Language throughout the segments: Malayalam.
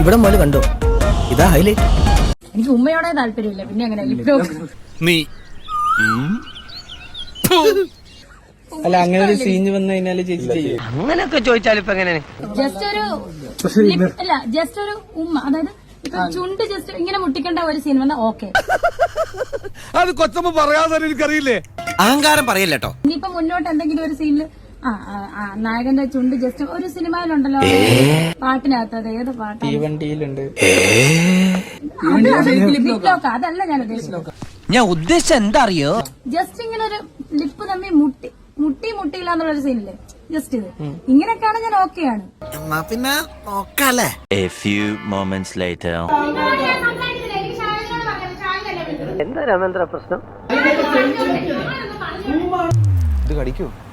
ഇവിടെ മോൽ കണ്ടോ? ഇതാ ഹൈലൈറ്റ് എനിക്ക് ഉമ്മയോടെ താല്പര്യമില്ല. പിന്നെ അങ്ങനെ ലിപ് ലോക്ക് നീ. അല്ല അങ്ങനെ ഒരു സീൻ വന്നു കഴിഞ്ഞാൽ ചേച്ചി ചെയ്യും? അങ്ങനെയൊക്കെ ചോദിച്ചാൽ ഇപ്പൊ എങ്ങനെ? ജസ്റ്റ് ഒരു അല്ല ജസ്റ്റ് ഒരു ഉമ്മ. അതായത് ഇപ്പൊ ചുണ്ട് ജസ്റ്റ് ഇങ്ങനെ മുട്ടിക്കണ്ട ഒരു സീൻ വന്നാ ഓക്കെ അത് കൊച്ചമ്മ പറയാതെ എനിക്കറിയില്ലേ? അഹങ്കാരം പറയല്ലോ ഇനിയിപ്പോ മുന്നോട്ട് എന്തെങ്കിലും ഒരു സീനിൽ നായകന്റെ ചുണ്ട് ജസ്റ്റ് ഒരു സിനിമയിലുണ്ടല്ലോ പാട്ടിനകത്ത് അത് ഏത് പാട്ട് തീവണ്ടിയിലുണ്ട്. അതല്ല ഞാൻ ഉദ്ദേശിച്ചത്. ഞാൻ ഉദ്ദേശം എന്താ അറിയോ ജസ്റ്റ് ഇങ്ങനെ ഒരു ലിപ്പ് തമ്മി മുട്ടി. മുട്ടി മുട്ടിയില്ല എന്നുള്ളൊരു സീനില്ലേ ജസ്റ്റ് ഇത്. ഇങ്ങനെയൊക്കെയാണ് ഞാൻ ഓക്കെയാണ് എന്നാ പിന്നെ നോക്കാലേ A few moments later. എന്താ രാമേന്ദ്ര പ്രശ്നം?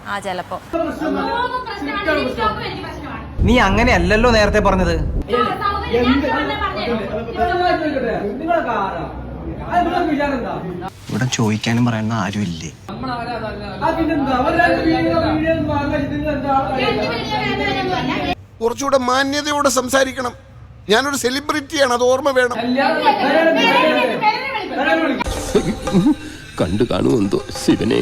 ആ ചെലപ്പോ. നീ അങ്ങനെയല്ലല്ലോ നേരത്തെ പറഞ്ഞത്. ഇവിടെ ചോദിക്കാനും പറയുന്ന ആരുമില്ലേ? കുറച്ചുകൂടെ മാന്യതയോടെ സംസാരിക്കണം. ഞാനൊരു സെലിബ്രിറ്റിയാണ് അത് ഓർമ്മ വേണം. കണ്ടു കാണുമെന്തോ ശിവനെ.